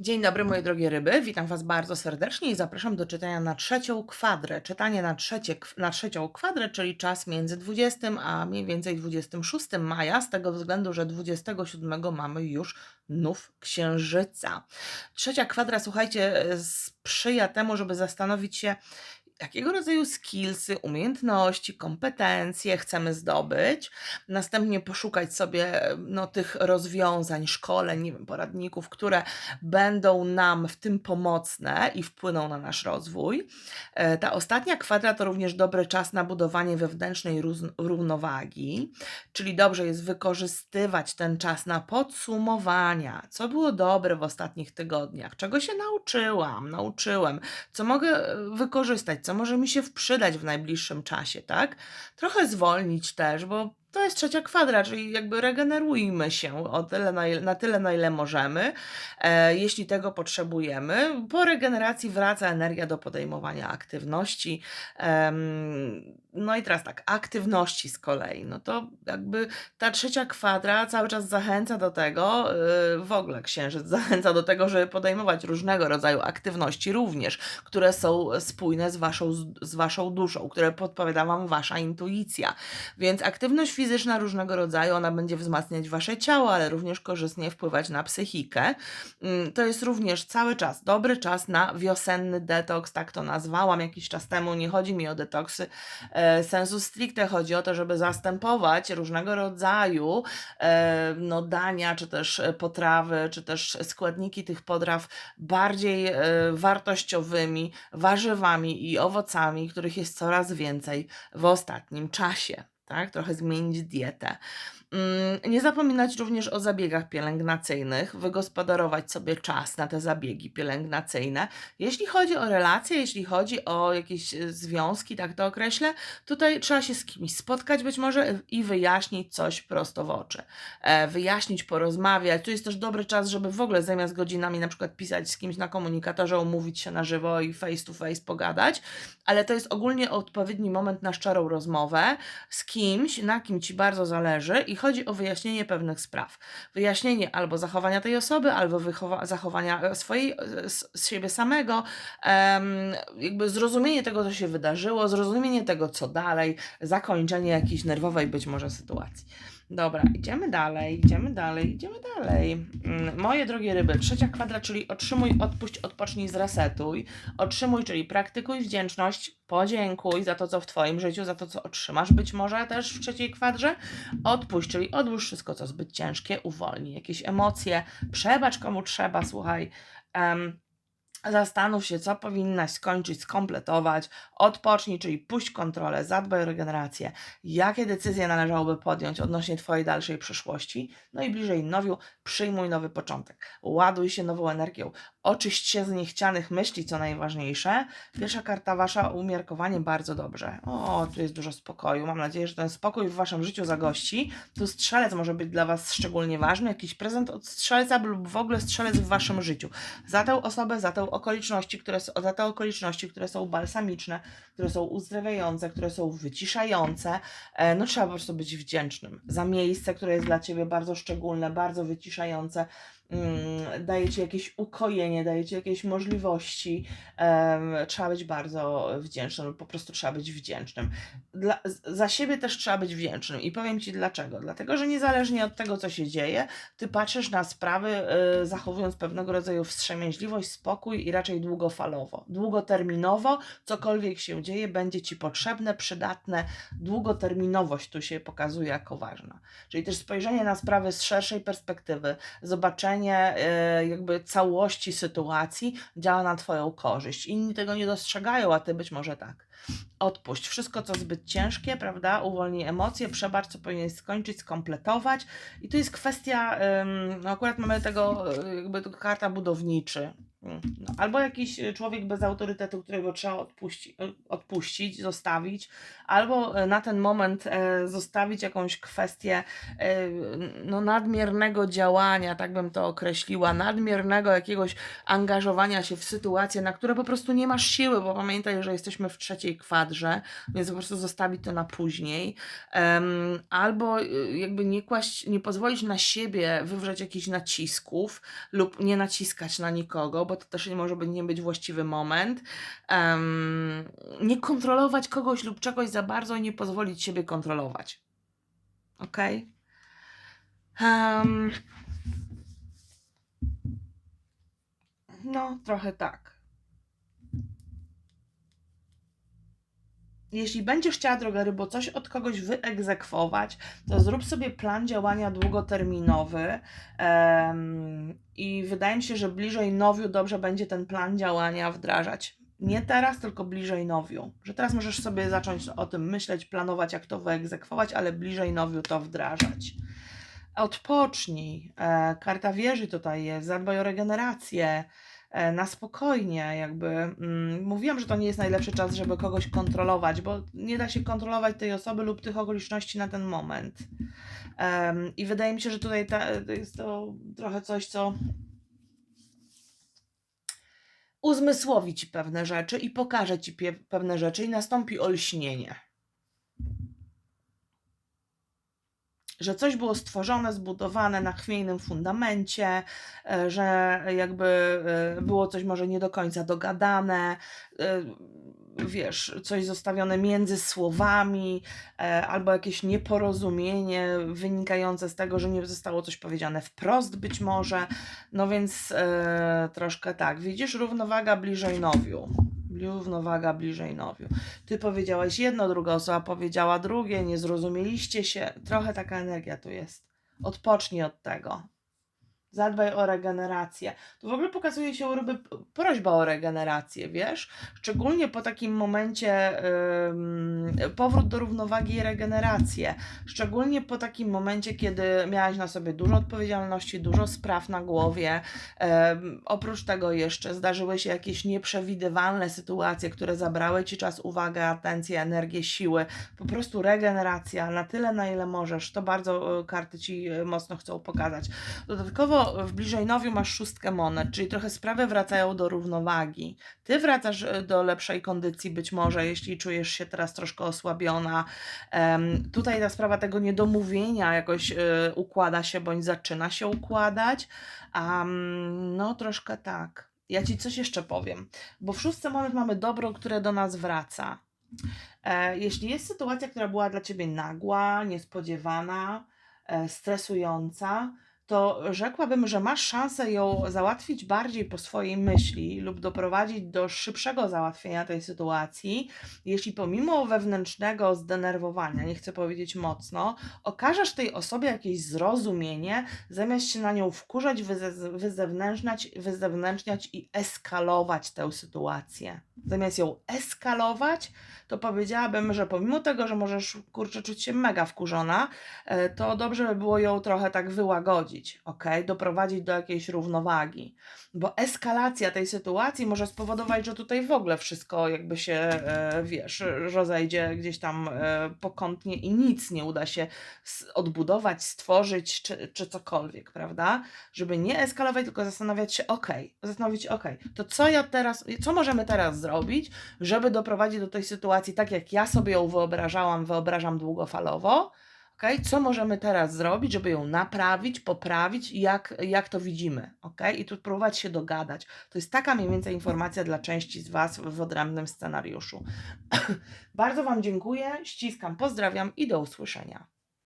Dzień dobry, moje drogie ryby. Witam Was bardzo serdecznie i zapraszam do czytania na trzecią kwadrę. Czytanie na, trzecie, na trzecią kwadrę, czyli czas między 20 a mniej więcej 26 maja, z tego względu, że 27 mamy już nów księżyca. Trzecia kwadra, słuchajcie, sprzyja temu, żeby zastanowić się, jakiego rodzaju skillsy, umiejętności, kompetencje chcemy zdobyć. Następnie poszukać sobie no, tych rozwiązań, szkoleń, nie wiem, poradników, które będą nam w tym pomocne i wpłyną na nasz rozwój. E, Ta ostatnia kwadra to również dobry czas na budowanie wewnętrznej równowagi, czyli dobrze jest wykorzystywać ten czas na podsumowania, co było dobre w ostatnich tygodniach, czego się nauczyłam, nauczyłem, co mogę e, wykorzystać, co może mi się przydać w najbliższym czasie, tak? Trochę zwolnić też, bo to jest trzecia kwadra, czyli jakby regenerujmy się o tyle, na, na tyle, na ile możemy, e, jeśli tego potrzebujemy. Po regeneracji wraca energia do podejmowania aktywności. Em, no i teraz tak, aktywności z kolei, no to jakby ta trzecia kwadra cały czas zachęca do tego, yy, w ogóle księżyc zachęca do tego, żeby podejmować różnego rodzaju aktywności również, które są spójne z waszą, z waszą duszą, które podpowiada wam wasza intuicja. Więc aktywność fizyczna różnego rodzaju, ona będzie wzmacniać wasze ciało, ale również korzystnie wpływać na psychikę. Mm, To jest również cały czas dobry czas na wiosenny detoks, tak to nazwałam jakiś czas temu. Nie chodzi mi o detoksy e, sensu stricte, chodzi o to, żeby zastępować różnego rodzaju e, no, dania, czy też e, potrawy, czy też składniki tych potraw bardziej e, wartościowymi warzywami i owocami, których jest coraz więcej w ostatnim czasie. Tak, trochę zmienić dietę. Mm, Nie zapominać również o zabiegach pielęgnacyjnych, wygospodarować sobie czas na te zabiegi pielęgnacyjne. Jeśli chodzi o relacje, jeśli chodzi o jakieś e, związki, tak to określę, tutaj trzeba się z kimś spotkać być może i wyjaśnić coś prosto w oczy. E, Wyjaśnić, porozmawiać. Tu jest też dobry czas, żeby w ogóle zamiast godzinami na przykład pisać z kimś na komunikatorze, umówić się na żywo i face to face pogadać, ale to jest ogólnie odpowiedni moment na szczerą rozmowę z kimś, na kim ci bardzo zależy i chodzi o wyjaśnienie pewnych spraw. Wyjaśnienie albo zachowania tej osoby, albo zachowania e, swojej, e, z siebie samego, jakby zrozumienie tego, co się wydarzyło, zrozumienie tego, co dalej, zakończenie jakiejś nerwowej być może sytuacji. Dobra, idziemy dalej, idziemy dalej, idziemy dalej. Mm, Moje drogie ryby, trzecia kwadra, czyli otrzymuj, odpuść, odpocznij, zresetuj. Otrzymuj, czyli praktykuj wdzięczność, podziękuj za to, co w Twoim życiu, za to, co otrzymasz być może też w trzeciej kwadrze. Odpuść, czyli odłóż wszystko, co zbyt ciężkie, uwolnij jakieś emocje, przebacz komu trzeba, słuchaj. em, Zastanów się, co powinnaś skończyć, skompletować, odpocznij, czyli puść kontrolę, zadbaj o regenerację, jakie decyzje należałoby podjąć odnośnie Twojej dalszej przyszłości, no i bliżej nowiu, przyjmuj nowy początek, ładuj się nową energią, oczyść się z niechcianych myśli, co najważniejsze. Pierwsza karta Wasza, umiarkowanie bardzo dobrze. O, tu jest dużo spokoju, mam nadzieję, że ten spokój w Waszym życiu zagości. Tu strzelec może być dla Was szczególnie ważny, jakiś prezent od strzelca lub w ogóle strzelec w Waszym życiu za tę osobę, za tę okoliczności, które, za te okoliczności, które są balsamiczne, które są uzdrawiające, które są wyciszające. E, No trzeba po prostu być wdzięcznym za miejsce, które jest dla Ciebie bardzo szczególne, bardzo wyciszające. Mm, daje Ci jakieś ukojenie, daje Ci jakieś możliwości. Trzeba być bardzo wdzięcznym, po prostu trzeba być wdzięcznym. Dla, za siebie też trzeba być wdzięcznym i powiem Ci dlaczego. Dlatego, że niezależnie od tego, co się dzieje, ty patrzysz na sprawy, y, zachowując pewnego rodzaju wstrzemięźliwość, spokój i raczej długofalowo. Długoterminowo, cokolwiek się dzieje, będzie ci potrzebne, przydatne. Długoterminowość tu się pokazuje jako ważna. Czyli też spojrzenie na sprawy z szerszej perspektywy, zobaczenie y, jakby całości sytuacji działa na Twoją korzyść. Inni tego nie dostrzegają, a Ty być może tak. Odpuść wszystko, co zbyt ciężkie, prawda? Uwolnij emocje, przebacz, co powinieneś skończyć, skompletować. I tu jest kwestia, no akurat mamy tego, y, jakby tu karta budowniczy. Mm, No, albo jakiś y, człowiek bez autorytetu, którego trzeba odpuści, y, odpuścić, zostawić, albo y, na ten moment e, zostawić jakąś kwestię e, no, nadmiernego działania, tak bym to określiła, nadmiernego jakiegoś angażowania się w sytuacje, na które po prostu nie masz siły, bo pamiętaj, że jesteśmy w trzeciej kwadrze, więc po prostu zostawić to na później. Albo jakby nie kłaść, nie pozwolić na siebie wywrzeć jakichś nacisków lub nie naciskać na nikogo, bo to też nie może być, nie być właściwy moment. Em, nie kontrolować kogoś lub czegoś za bardzo i nie pozwolić siebie kontrolować. Ok? Em, no, trochę tak. Jeśli będziesz chciała, droga rybo, coś od kogoś wyegzekwować, to zrób sobie plan działania długoterminowy em, i wydaje mi się, że bliżej nowiu dobrze będzie ten plan działania wdrażać. Nie teraz, tylko bliżej nowiu. Że teraz możesz sobie zacząć o tym myśleć, planować, jak to wyegzekwować, ale bliżej nowiu to wdrażać. Odpocznij. E, karta wieży tutaj jest. Zadbaj o regenerację. E, na spokojnie, jakby. Mm, mówiłam, że to nie jest najlepszy czas, żeby kogoś kontrolować, bo nie da się kontrolować tej osoby lub tych okoliczności na ten moment. I wydaje mi się, że tutaj ta, to jest to trochę coś, co uzmysłowi ci pewne rzeczy i pokaże ci pewne rzeczy i nastąpi olśnienie. Że coś było stworzone, zbudowane na chwiejnym fundamencie, e, że jakby e, było coś może nie do końca dogadane, e, wiesz, coś zostawione między słowami, albo jakieś nieporozumienie wynikające z tego, że nie zostało coś powiedziane wprost być może. No więc troszkę tak. Widzisz, równowaga bliżej nowiu. Równowaga bliżej nowiu. Ty powiedziałaś jedno, druga osoba powiedziała drugie, nie zrozumieliście się. Trochę taka energia tu jest. Odpocznij od tego. Zadbaj o regenerację. Tu w ogóle pokazuje się u ryby prośba o regenerację, wiesz? Szczególnie po takim momencie ym, powrót do równowagi i regenerację. Szczególnie po takim momencie, kiedy miałaś na sobie dużo odpowiedzialności, dużo spraw na głowie. Em, oprócz tego jeszcze zdarzyły się jakieś nieprzewidywalne sytuacje, które zabrały ci czas, uwagę, atencję, energię, siły. Po prostu regeneracja na tyle, na ile możesz. To bardzo e, karty ci e, mocno chcą pokazać. Dodatkowo w bliżej nowiu masz szóstkę monet, czyli trochę sprawy wracają do równowagi. Ty wracasz e, do lepszej kondycji być może, jeśli czujesz się teraz troszkę osłabiona. Em, tutaj ta sprawa tego niedomówienia jakoś e, układa się bądź zaczyna się układać. Um, no troszkę tak. Ja ci coś jeszcze powiem, bo w szóstce monet mamy dobro, które do nas wraca. E, jeśli jest sytuacja, która była dla ciebie nagła, niespodziewana, e, stresująca, to rzekłabym, że masz szansę ją załatwić bardziej po swojej myśli lub doprowadzić do szybszego załatwienia tej sytuacji, jeśli pomimo wewnętrznego zdenerwowania, nie chcę powiedzieć mocno, okażesz tej osobie jakieś zrozumienie, zamiast się na nią wkurzać, wyze- wyzewnętrzniać, wyzewnętrzniać i eskalować tę sytuację. Zamiast ją eskalować, to powiedziałabym, że pomimo tego, że możesz kurczę czuć się mega wkurzona, e, to dobrze by było ją trochę tak wyłagodzić, ok? Doprowadzić do jakiejś równowagi. Bo eskalacja tej sytuacji może spowodować, że tutaj w ogóle wszystko jakby się, e, wiesz, rozejdzie gdzieś tam e, pokątnie i nic nie uda się odbudować, stworzyć czy, czy cokolwiek, prawda? Żeby nie eskalować, tylko zastanawiać się, ok, zastanowić się, ok, to co ja teraz, co możemy teraz zrobić, żeby doprowadzić do tej sytuacji tak, jak ja sobie ją wyobrażałam, wyobrażam długofalowo, Okay? Co możemy teraz zrobić, żeby ją naprawić, poprawić, jak, jak to widzimy? Okay? I tu próbować się dogadać. To jest taka mniej więcej informacja dla części z Was w odrębnym scenariuszu. Bardzo Wam dziękuję, ściskam, pozdrawiam i do usłyszenia.